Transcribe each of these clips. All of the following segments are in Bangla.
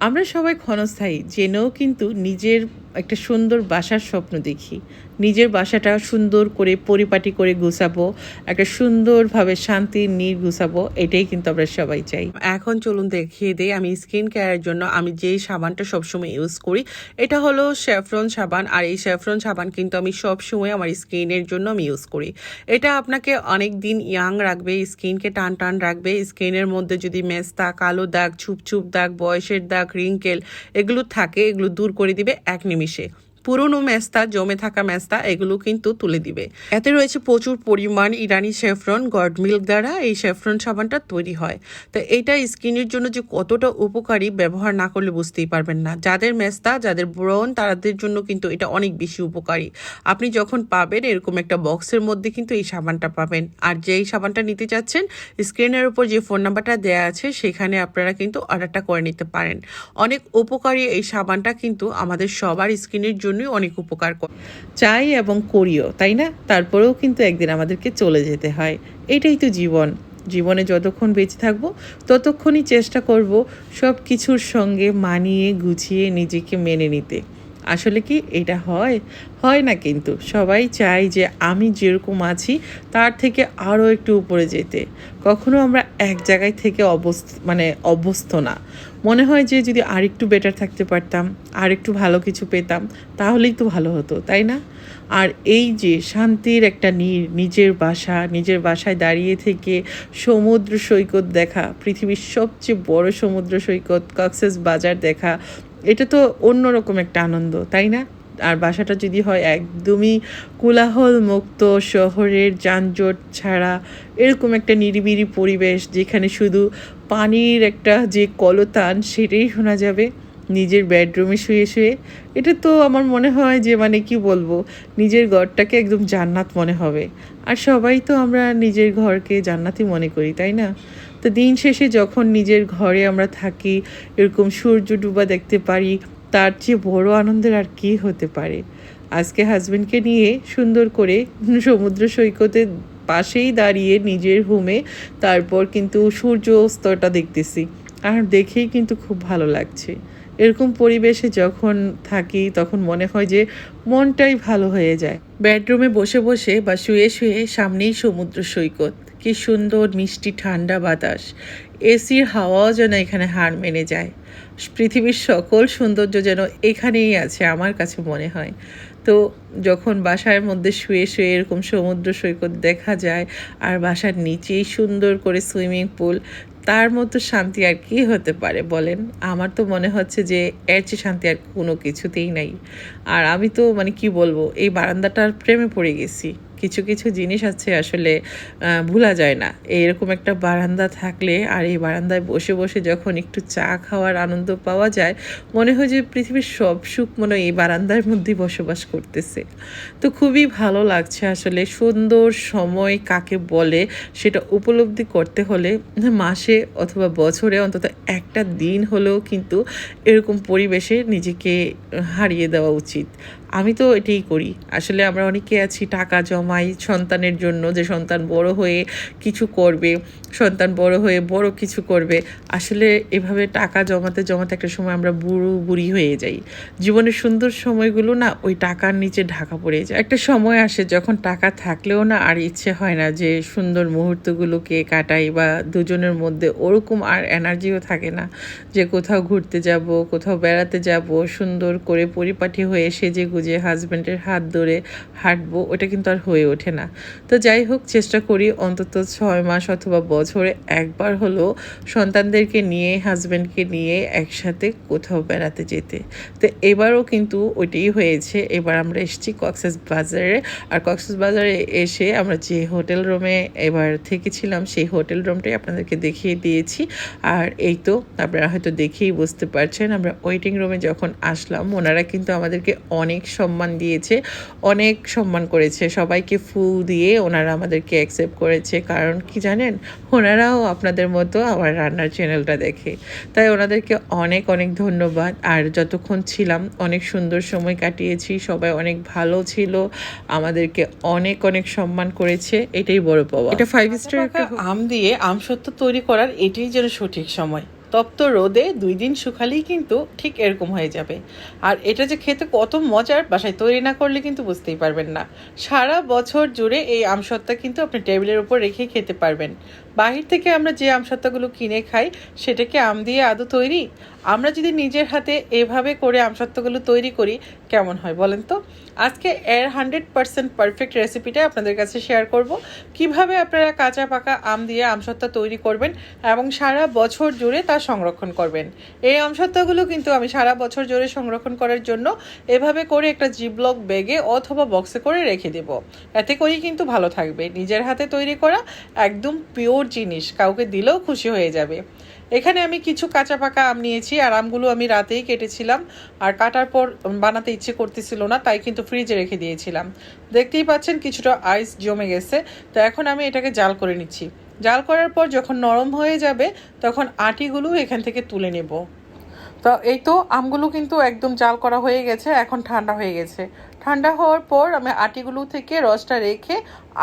আমরা সবাই ক্ষণস্থায়ী জেনেও কিন্তু নিজের একটা সুন্দর বাসার স্বপ্ন দেখি। নিজের বাসাটা সুন্দর করে পরিপাটি করে গুছাবো, একটা সুন্দরভাবে শান্তি নির গুছাবো, এটাই কিন্তু আমরা সবাই চাই। এখন চলুন দেখিয়ে দিই আমি স্কিন কেয়ারের জন্য আমি যেই সাবানটা সবসময় ইউজ করি, এটা হলো স্যাফরন সাবান। আর এই স্যাফরন সাবান কিন্তু আমি সবসময় আমার স্কিনের জন্য আমি ইউজ করি। এটা আপনাকে অনেক দিন ইয়াং রাখবে, স্কিনকে টান টান রাখবে, স্কিনের মধ্যে যদি মেস্তা, কালো দাগ ছুপ ছুপ দাগ, বয়সের দাগ, রিঙ্কেল এগুলো থাকে, এগুলো দূর করে দিবে, এক নিমিষে পুরনো মেস্তা, জমে থাকা মেস্তা, এগুলো কিন্তু তুলে দিবে। এতে রয়েছে প্রচুর পরিমাণ ইরানি শেফরন, গড মিল্ক দ্বারা এই শেফরন সাবানটা তৈরি হয়। তো এটা স্কিনের জন্য যে কতটা উপকারী ব্যবহার না করলে বুঝতেই পারবেন না। যাদের মেস্তা, যাদের ব্রণ, তাদের জন্য কিন্তু এটা অনেক বেশি উপকারী। আপনি যখন পাবেন, এরকম একটা বক্সের মধ্যে কিন্তু এই সাবানটা পাবেন। আর যেই সাবানটা নিতে চাচ্ছেন, স্ক্রিনের উপর যে ফোন নাম্বারটা দেওয়া আছে, সেখানে আপনারা কিন্তু অর্ডারটা করে নিতে পারেন। অনেক উপকারী এই সাবানটা কিন্তু আমাদের সবার স্কিনের জন্যই অনেক উপকার করে চাই এবং করিও, তাই না? তারপরেও কিন্তু একদিন আমাদেরকে চলে যেতে হয়। এটাই তো জীবন। জীবনে যতক্ষণ বেঁচে থাকব, ততক্ষণই চেষ্টা করব সব কিছুর সঙ্গে মানিয়ে, গুছিয়ে নিজেকে মেনে নিতে। আসলে কি এটা হয়? হয় না কিন্তু। সবাই চায় যে আমি যেরকম আছি, তার থেকে আরও একটু উপরে যেতে। কখনো আমরা এক জায়গায় থেকে অবস্থ মানে অভ্যস্ত না। মনে হয় যে যদি আরেকটু বেটার থাকতে পারতাম আর একটু ভালো কিছু পেতাম, তাহলেই তো ভালো হতো, তাই না? আর এই যে শান্তির একটা নিজের বাসা, নিজের বাসায় দাঁড়িয়ে থেকে সমুদ্র সৈকত দেখা, পৃথিবীর সবচেয়ে বড় সমুদ্র সৈকত কক্সেস বাজার দেখা, এটা তো অন্যরকম একটা আনন্দ, তাই না? আর বাসাটা যদি হয় একদমই কোলাহল মুক্ত শহরের যানজট ছাড়া, এরকম একটা নিরিবিলি পরিবেশ যেখানে শুধু পানির একটা যে কলতান, সেটাই শোনা যাবে। নিজের বেডরুমে শুয়ে শুয়ে। এটা তো আমার মনে হয় যে মানে কি বলব, নিজের ঘরটাকে একদম জান্নাত মনে হবে। আর সবাই তো আমরা নিজের ঘরকে জান্নাতই মনে করি, তাই না? তো দিন শেষে যখন নিজের ঘরে আমরা থাকি, এরকম সূর্য ডুবা দেখতে পারি, তার চেয়ে বড় আনন্দের আর কী হতে পারে? আজকে হাজবেন্ডকে নিয়ে সুন্দর করে সমুদ্র সৈকতের পাশেই দাঁড়িয়ে নিজের রুমে তারপর কিন্তু সূর্য অস্তটা দেখতেছি। আর দেখেই কিন্তু খুব ভালো লাগছে। এরকম পরিবেশে যখন থাকি তখন মনে হয় যে মনটাই ভালো হয়ে যায়। বেডরুমে বসে বসে বা শুয়ে শুয়ে সামনেই সমুদ্র সৈকত। কি সুন্দর মিষ্টি ঠান্ডা বাতাস। এসির হাওয়াও যেন এখানে হার মেনে যায়। পৃথিবীর সকল সৌন্দর্য যেন এখানেই আছে আমার কাছে মনে হয়। তো যখন বাসার মধ্যে শুয়ে শুয়ে এরকম সমুদ্র সৈকত দেখা যায়, আর বাসার নিচেই সুন্দর করে সুইমিং পুল, তার মতো শান্তি আর কি হতে পারে বলেন? আমার তো মনে হচ্ছে যে এর চেয়ে শান্তি আর কোনো কিছুতেই নাই। আর আমি তো মানে কি বলব, এই বারান্দাটার প্রেমে পড়ে গেছি। কিছু কিছু জিনিস আছে আসলে ভোলা যায় না। এরকম একটা বারান্দা থাকলে আর এই বারান্দায় বসে বসে যখন একটু চা খাওয়ার আনন্দ পাওয়া যায়, মনে হয় যে পৃথিবীর সব সুখ মনে এই বারান্দার মধ্যেই বসবাস করতেছে। তো খুবই ভালো লাগছে আসলে সুন্দর সময় কাকে বলে সেটা উপলব্ধি করতে হলে মাসে অথবা বছরে অন্তত একটা দিন হলেও কিন্তু এরকম পরিবেশে নিজেকে হারিয়ে দেওয়া উচিত। আমি তো এটাই করি। আসলে আমরা অনেকে আছি টাকা জমাই সন্তানের জন্য যে সন্তান বড় হয়ে কিছু করবে, সন্তান বড় হয়ে বড় কিছু করবে। আসলে এভাবে টাকা জমাতে জমাতে একটা সময় আমরা বুড়ো, বুড়ি হয়ে যাই। জীবনের সুন্দর সময়গুলো না ওই টাকার নিচে ঢাকা পড়ে যায়। একটা সময় আসে যখন টাকা থাকলেও না আর ইচ্ছে হয় না যে সুন্দর মুহূর্তগুলোকে কাটাই বা দুজনের মধ্যে ওরকম আর এনার্জিও থাকে না যে কোথাও ঘুরতে যাব, কোথাও বেড়াতে যাব, সুন্দর করে পরিপাটি হয়ে সেজে গুজে হাজব্যান্ডের হাত ধরে হাঁটবো, ওটা কিন্তু আর হয়ে ওঠে না। তো যাই হোক, চেষ্টা করি অন্তত ছয় মাস অথবা বছরে একবার হলো সন্তানদেরকে নিয়ে হাজব্যান্ডকে নিয়ে একসাথে কোথাও বেড়াতে যেতে। তো এবারও কিন্তু ওইটাই হয়েছে। এবার আমরা এসেছি কক্সেস বাজারে। আর কক্সেস বাজারে এসে আমরা যে হোটেল রুমে এবার থেকেছিলাম, সেই হোটেল রুমটাই আপনাদেরকে দেখিয়ে দিয়েছি। আর এই তো আপনারা হয়তো দেখেই বুঝতে পারছেন, আমরা ওয়েটিং রুমে যখন আসলাম, ওনারা কিন্তু আমাদেরকে অনেক সম্মান দিয়েছে অনেক সম্মান করেছে। সবাইকে ফুল দিয়ে ওনারা আমাদেরকে অ্যাকসেপ্ট করেছে। কারণ কি জানেন? ওনারাও আপনাদের মতো আমার রান্নার চ্যানেলটা দেখে। তাই ওনাদেরকে অনেক অনেক ধন্যবাদ। আর যতক্ষণ ছিলাম অনেক সুন্দর সময় কাটিয়েছি। সবাই অনেক ভালো ছিল। আমাদেরকে অনেক অনেক সম্মান করেছে। এটাই বড় পাওয়া। এটা ফাইভ স্টার একটা আম দিয়ে আম সত্য তৈরি করার এটাই যেন সঠিক সময়। তপ্ত রোদে দুই দিন শুকালেই কিন্তু ঠিক এরকম হয়ে যাবে। আর এটা যে খেতে কত মজার বাসায় তৈরি না করলে কিন্তু বুঝতেই পারবেন না। সারা বছর জুড়ে এই আমসত্ত্বা কিন্তু আপনি টেবিলের উপর রেখে খেতে পারবেন। বাহির থেকে আমরা যে আমসত্ত্বাগুলো কিনে খাই, সেটাকে আম দিয়ে আদৌ তৈরি। আমরা যদি নিজের হাতে এভাবে করে আমসত্ত্বগুলো তৈরি করি কেমন হয় বলেন তো? আজকে এর হান্ড্রেড পার্সেন্ট পারফেক্ট রেসিপিটা আপনাদের কাছে শেয়ার করব। কীভাবে আপনারা কাঁচা পাকা আম দিয়ে আমসত্ত্বা তৈরি করবেন এবং সারা বছর জুড়ে তা সংরক্ষণ করবেন? এই আমসত্ত্বাগুলো কিন্তু আমি সারা বছর জুড়ে সংরক্ষণ করার জন্য এভাবে করে একটা জিবলক ব্যাগে অথবা বক্সে করে রেখে দেব। এতে করেই কিন্তু ভালো থাকবে। নিজের হাতে তৈরি করা একদম পিওর জিনিস। কাউকে দিলেও খুশি হয়ে যাবে। এখানে আমি কিছু কাঁচা পাকা আম নিয়েছি, আর আমগুলো আমি রাতেই কেটেছিলাম, আর কাটার পর বানাতে ইচ্ছে করতেছিল না, তাই কিন্তু ফ্রিজে রেখে দিয়েছিলাম। দেখতেই পাচ্ছেন কিছুটা আইস জমে গেছে, তো এখন আমি এটাকে জাল করে নিচ্ছি। জাল করার পর যখন নরম হয়ে যাবে, তখন আটিগুলো এখান থেকে তুলে নেব। তো এই তো আমগুলো কিন্তু একদম জাল করা হয়ে গেছে, এখন ঠান্ডা হয়ে গেছে। ঠান্ডা হওয়ার পর আমি আটিগুলো থেকে রসটা রেখে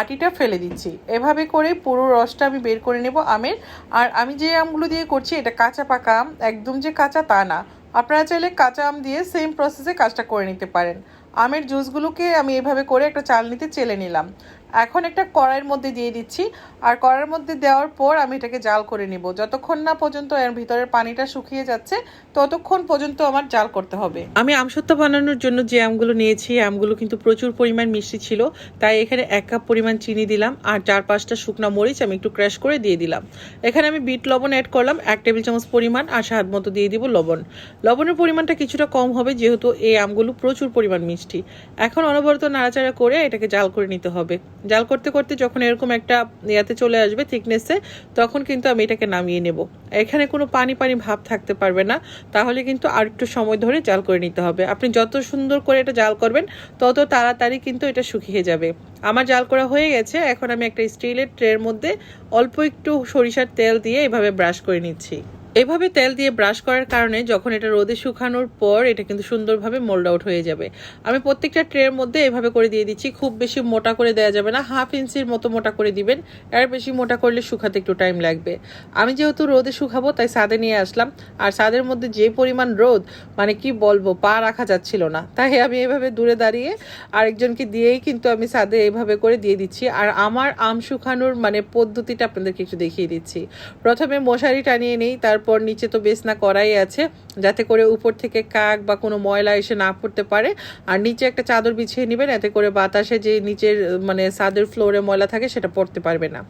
আটিটা ফেলে দিচ্ছি। এভাবে করে পুরো রসটা আমি বের করে নেব আমের। আর আমি যে আমগুলো দিয়ে করছি, এটা কাঁচা পাকা আম, একদম যে কাঁচা তা না। আপনারা চাইলে কাঁচা আম দিয়ে সেম প্রসেসে কাজটা করে নিতে পারেন। আমের জুসগুলোকে আমি এভাবে করে একটা চাল নিতে চেলে নিলাম। এখন একটা কড়াইয়ের মধ্যে দিয়ে দিচ্ছি। আর কড়াইয়ের মধ্যে দেওয়ার পর আমি এটাকে জাল করে নিব। যতক্ষণ না পর্যন্ত এর ভিতরের পানিটা শুকিয়ে যাচ্ছে, ততক্ষণ পর্যন্ত আমার জাল করতে হবে। আমি আমসত্ত্ব বানানোর জন্য যে আমগুলো নিয়েছি আমগুলো কিন্তু প্রচুর পরিমাণ মিষ্টি ছিল। তাই এখানে এক কাপ পরিমাণ চিনি দিলাম। আর চার পাঁচটা শুকনো মরিচ আমি একটু ক্র্যাশ করে দিয়ে দিলাম। এখানে আমি বিট লবণ অ্যাড করলাম, এক টেবিল চামচ পরিমাণ, আর স্বাদ মতো দিয়ে দিব লবণ। লবণের পরিমাণটা কিছুটা কম হবে, যেহেতু এই আমগুলো প্রচুর পরিমাণ মিষ্টি। এখন অনবরত নাড়াচাড়া করে এটাকে জাল করে নিতে হবে। জাল করতে করতে যখন এরকম একটা ইয়াতে চলে আসবে থিকনেসে তখন কিন্তু আমি এটাকে নামিয়ে নেব। এখানে কোনো পানি পানি ভাব থাকতে পারবে না, তাহলে কিন্তু আর একটু সময় ধরে জাল করে নিতে হবে। আপনি যত সুন্দর করে এটা জাল করবেন, তত তাড়াতাড়ি কিন্তু এটা শুকিয়ে যাবে। আমার জাল করা হয়ে গেছে, এখন আমি একটা স্টিলের ট্রের মধ্যে অল্প একটু সরিষার তেল দিয়ে এভাবে ব্রাশ করে নিচ্ছি। এভাবে তেল দিয়ে ব্রাশ করার কারণে যখন এটা রোদে শুকানোর পর, এটা কিন্তু সুন্দরভাবে মোল্ড আউট হয়ে যাবে। আমি প্রত্যেকটা ট্রের মধ্যে এভাবে করে দিয়ে দিচ্ছি। খুব বেশি মোটা করে দেওয়া যাবে না হাফ ইঞ্চির মতো মোটা করে দিবেন। এর বেশি মোটা করলে শুকাতে একটু টাইম লাগবে। আমি যেহেতু রোদে শুকাবো, তাই সাদে নিয়ে আসলাম। আর সাদের মধ্যে যে পরিমাণ রোদ মানে কি বলব, পা রাখা যাচ্ছিল না। তাই আমি এভাবে দূরে দাঁড়িয়ে আরেকজনকে দিয়েই কিন্তু আমি সাদে এইভাবে করে দিয়ে দিচ্ছি। আর আমার আম শুকানোর মানে পদ্ধতিটা আপনাদেরকে একটু দেখিয়ে দিচ্ছি। প্রথমে মশারি টানিয়ে নেই তারপর নিচে তো বেসনা করাই আছে, যাতে করে উপর থেকে কাক বা কোনো ময়লা এসে না পড়তে পারে। আর নিচে একটা চাদর বিছিয়ে নেবেন, এতে করে বাতাসে যে নিচের মানে সাদের ফ্লোরে ময়লা থাকে সেটা পড়তে পারবে না।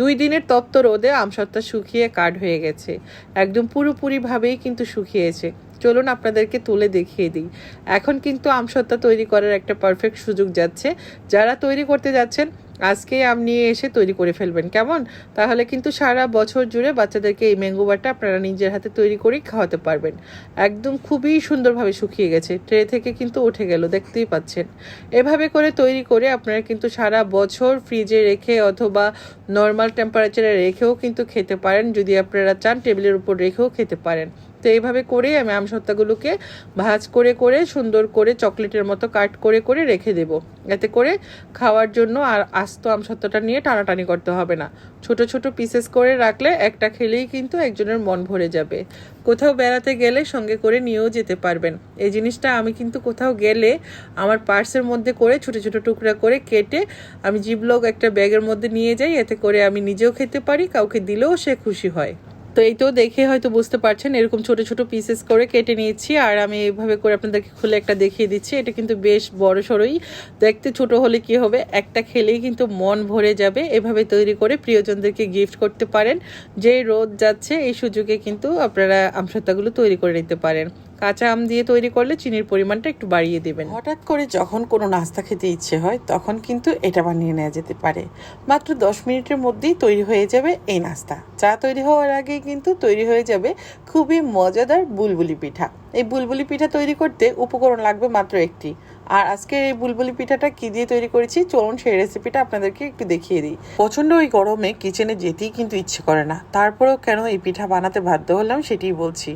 দুই দিনের তপ্ত রোদে আমসত্ত্বা শুকিয়ে কাঠ হয়ে গেছে। একদম পুরোপুরিভাবেই কিন্তু শুকিয়েছে। চলুন আপনাদেরকে তুলে দেখিয়ে দিই। এখন কিন্তু আমসত্ত্বা তৈরি করার একটা পারফেক্ট সুযোগ যাচ্ছে। যারা তৈরি করতে যাচ্ছেন আজকে আম নিয়ে এসে তৈরি করে ফেলবেন, কেমন? তাহলে কিন্তু সারা বছর জুড়ে বাচ্চাদেরকে এই ম্যাঙ্গো বারটা আপনারা নিজের হাতে তৈরি করেই খাওয়াতে পারবেন। একদম খুবই সুন্দরভাবে শুকিয়ে গেছে ট্রে থেকে কিন্তু উঠে গেল, দেখতেই পাচ্ছেন। এভাবে করে তৈরি করে আপনারা কিন্তু সারা বছর ফ্রিজে রেখে অথবা নর্মাল টেম্পারেচারে রেখেও কিন্তু খেতে পারেন, যদি আপনারা চান টেবিলের উপর রেখেও খেতে পারেন। তো এইভাবে করেই আমি আমসত্ত্বাগুলোকে ভাজ করে করে, সুন্দর করে চকলেটের মতো কাট করে করে রেখে দেব। এতে করে খাওয়ার জন্য আর আস্ত আমসত্ত্বটা নিয়ে টানাটানি করতে হবে না। ছোট ছোট পিসেস করে রাখলে একটা খেলেই কিন্তু একজনের মন ভরে যাবে। কোথাও বেড়াতে গেলে সঙ্গে করে নিয়েও যেতে পারবেন। এই জিনিসটা আমি কিন্তু কোথাও গেলে আমার পার্সের মধ্যে করে ছোট ছোট টুকরা করে কেটে আমি জিবলক একটা ব্যাগের মধ্যে নিয়ে যাই। এতে করে আমি নিজেও খেতে পারি, কাউকে দিলেও সে খুশি হয়। তো এই তো দেখে হয়তো বুঝতে পারছেন, এরকম ছোট ছোট পিসেস করে কেটে নিয়েছি, আর আমি এইভাবে করে আপনাদেরকে খুলে একটা দেখিয়ে দিচ্ছি। এটা কিন্তু বেশ বড় সড়োই দেখতে ছোট হলে কি হবে, একটা খেলেই কিন্তু মন ভরে যাবে। এভাবে তৈরি করে প্রিয়জনদেরকে গিফট করতে পারেন। যে রোদ যাচ্ছে, এই সুযোগে কিন্তু আপনারা আমসত্তাগুলো তৈরি করে নিতে পারেন। কাঁচা আম দিয়ে তৈরি করলে চিনির পরিমাণটা একটু বাড়িয়ে দেবেন। হঠাৎ করে যখন কোনো নাস্তা খেতে ইচ্ছে হয়, তখন কিন্তু এটা বানিয়ে নেওয়া যেতে পারে। মাত্র দশ মিনিটের মধ্যেই তৈরি হয়ে যাবে এই নাস্তা। চা তৈরি হওয়ার আগেই কিন্তু তৈরি হয়ে যাবে খুবই মজাদার বুলবুলি পিঠা। এই বুলবুলি পিঠা তৈরি করতে উপকরণ লাগবে মাত্র একটি। আর আজকে এই বুলবুলি পিঠাটা কি দিয়ে তৈরি করেছি? চলুন সেই রেসিপিটা আপনাদেরকে একটু দেখিয়ে দিই। প্রচণ্ড ওই গরমে কিচেনে যেতেই কিন্তু ইচ্ছে করে না। তারপরেও কেন এই পিঠা বানাতে বাধ্য হলাম সেটাই বলছি।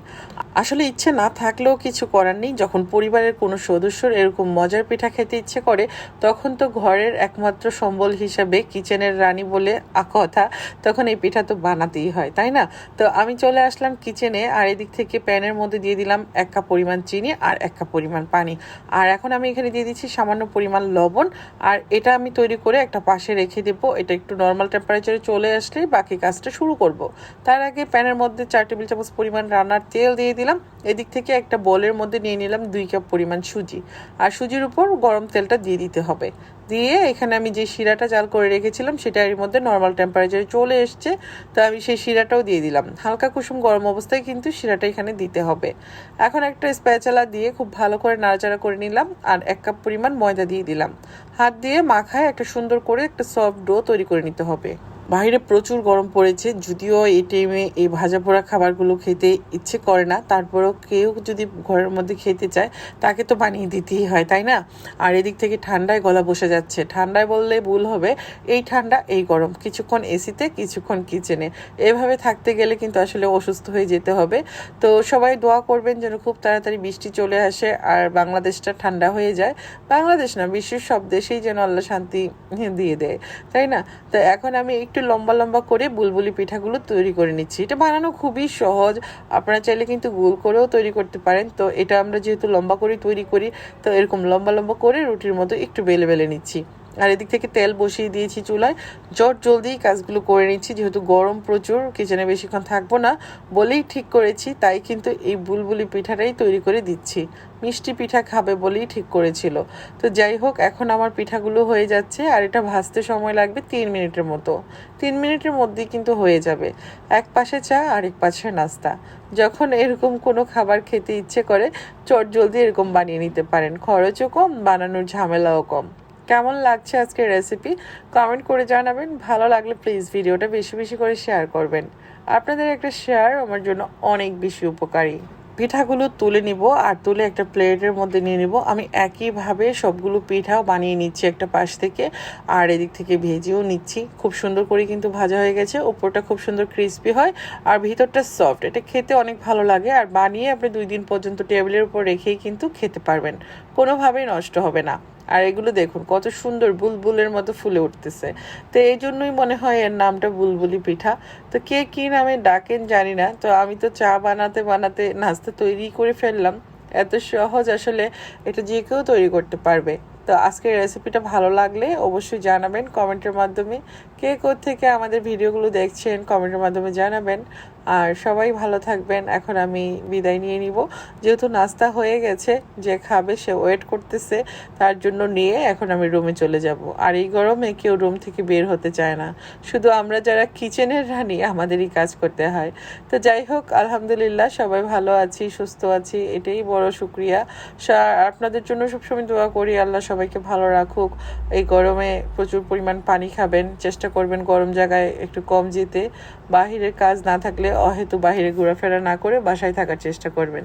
আসলে ইচ্ছে না থাকলেও কিছু করার নেই। যখন পরিবারের কোনো সদস্যর এরকম মজার পিঠা খেতে ইচ্ছে করে, তখন তো ঘরের একমাত্র সম্বল হিসাবে কিচেনের রানী বলে কথা, তখন এই পিঠা তো বানাতেই হয়, তাই না? তো আমি চলে আসলাম কিচেনে আর এদিক থেকে প্যানের মধ্যে দিয়ে দিলাম এক কাপ পরিমাণ চিনি আর এক কাপ পরিমাণ পানি। আর এখন আমি এখানে দিয়ে দিচ্ছি সামান্য পরিমাণ লবণ, আর এটা আমি তৈরি করে একটা পাশে রেখে দেবো। এটা একটু নর্মাল টেম্পারেচারে চলে আসলে বাকি কাজটা শুরু করব। তার আগে প্যানের মধ্যে চার টেবিল চামচ পরিমাণ রান্নার তেল দিয়ে দিলাম। এদিক থেকে একটা বলের মধ্যে নিয়ে নিলাম দুই কাপ পরিমাণ সুজি। আর সুজির উপর গরম তেলটা দিয়ে দিতে হবে। দিয়ে এখানে আমি যে শিরাটা জাল করে রেখেছিলাম, সেটা এর মধ্যে নর্মাল টেম্পারেচারে চলে এসছে। তো আমি সেই শিরাটাও দিয়ে দিলাম। হালকা কুসুম গরম অবস্থায় কিন্তু শিরাটা এখানে দিতে হবে। এখন একটা স্প্যাচালা দিয়ে খুব ভালো করে নাড়াচাড়া করে নিলাম। আর এক কাপ পরিমাণ ময়দা দিয়ে দিলাম। হাত দিয়ে মাখায় একটা সুন্দর করে একটা সফট ডো তৈরি করে নিতে হবে। বাইরে প্রচুর গরম পড়েছে, যদিও এই টাইমে এই ভাজা পোড়া খাবারগুলো খেতে ইচ্ছে করে না, তারপরেও কেউ যদি ঘরের মধ্যে খেতে চায়, তাকে তো বানিয়ে দিতেই হয়, তাই না? আর এদিক থেকে ঠান্ডায় গলা বসে যাচ্ছে। ঠান্ডায় বললে ভুল হবে, এই ঠান্ডা, এই গরম, কিছুক্ষণ এসিতে কিছুক্ষণ কিচেনে এভাবে থাকতে গেলে কিন্তু আসলে অসুস্থ হয়ে যেতে হবে। তো সবাই দোয়া করবেন যেন খুব তাড়াতাড়ি বৃষ্টি চলে আসে আর বাংলাদেশটা ঠান্ডা হয়ে যায়। বাংলাদেশ না, বিশ্বের সব দেশেই যেন আল্লাহ শান্তি দিয়ে দেয়, তাই না? তো এখন আমি একটু লম্বা লম্বা করে বুলবুলি পিঠাগুলো তৈরি করে নিচ্ছি। এটা বানানো খুবই সহজ। আপনারা চাইলে কিন্তু গোল করেও তৈরি করতে পারেন। তো এটা আমরা যেহেতু লম্বা করে তৈরি করি, তো এরকম লম্বা লম্বা করে রুটির মতো একটু বেলে বেলে নিচ্ছি। আর এদিক থেকে তেল বসিয়ে দিয়েছি চুলায়। জট জলদি কাজগুলো করে নিচ্ছি, যেহেতু গরম প্রচুর, কিচেনে বেশিক্ষণ থাকব না বলেই ঠিক করেছি, তাই কিন্তু এই বুলবুলি পিঠাটাই তৈরি করে দিচ্ছি। মিষ্টি পিঠা খাবে বলেই ঠিক করেছিল। তো যাই হোক, এখন আমার পিঠাগুলো হয়ে যাচ্ছে আর এটা ভাজতে সময় লাগবে তিন মিনিটের মতো। তিন মিনিটের মধ্যেই কিন্তু হয়ে যাবে। এক পাশে চা আর এক পাশে নাস্তা। যখন এরকম কোনো খাবার খেতে ইচ্ছে করে, চট জলদি এরকম বানিয়ে নিতে পারেন। খরচও কম, বানানোর ঝামেলাও কম। কেমন লাগছে আজকের রেসিপি কমেন্ট করে জানাবেন। ভালো লাগলে প্লিজ ভিডিওটা বেশি বেশি করে শেয়ার করবেন। আপনাদের একটা শেয়ার আমার জন্য অনেক বেশি উপকারী। পিঠাগুলো তুলে নিব আর তুলে একটা প্লেটের মধ্যে নিয়ে নিব। আমি একইভাবে সবগুলো পিঠাও বানিয়ে নিচ্ছি একটা পাশ থেকে আর এদিক থেকে ভেজেও নিচ্ছি। খুব সুন্দর করে কিন্তু ভাজা হয়ে গেছে ওপরটা খুব সুন্দর ক্রিসপি হয় আর ভিতরটা সফট এটা খেতে অনেক ভালো লাগে আর বানিয়ে আপনি দুই দিন পর্যন্ত টেবিলের উপর রেখেই কিন্তু খেতে পারবেন। কোনোভাবেই নষ্ট হবে না। আর এগুলো দেখুন, কত সুন্দর বুলবুলের মতো ফুলে উঠতেছে। তো এই জন্যই মনে হয় এর নামটা বুলবুলি পিঠা। তো কে কি নামে ডাকেন জানি না, তো আমি তো চা বানাতে বানাতে নাস্তা তৈরি করে ফেললাম। এত সহজ আসলে এটা যে কেউ তৈরি করতে পারবে। তো আজকের রেসিপিটা ভালো লাগলে অবশ্যই জানাবেন কমেন্টের মাধ্যমে। কে থেকে আমাদের ভিডিওগুলো দেখছেন, কমেন্টের মাধ্যমে জানাবেন। আর সবাই ভালো থাকবেন। এখন আমি বিদায় নিয়ে নিব। যেহেতু নাস্তা হয়ে গেছে, যে খাবে সে ওয়েট করতেছে, তার জন্য নিয়ে এখন আমি রুমে চলে যাব। আর এই গরমে কেউ রুম থেকে বের হতে চায় না। শুধু আমরা যারা কিচেনের রানী, আমাদেরই কাজ করতে হয়। তো যাই হোক, আলহামদুলিল্লাহ সবাই ভালো আছি, সুস্থ আছি। এটাই বড় শুক্রিয়া। আপনাদের জন্য সবসময় দোয়া করি, আল্লাহ সবাইকে ভালো রাখুক। এই গরমে প্রচুর পরিমাণ পানি খাবেন। চেষ্টা করবেন গরম জায়গায় একটু কম যেতে। বাহিরের কাজ না থাকলে অহেতু বাহিরে ঘোরাফেরা না করে বাসায় থাকার চেষ্টা করবেন।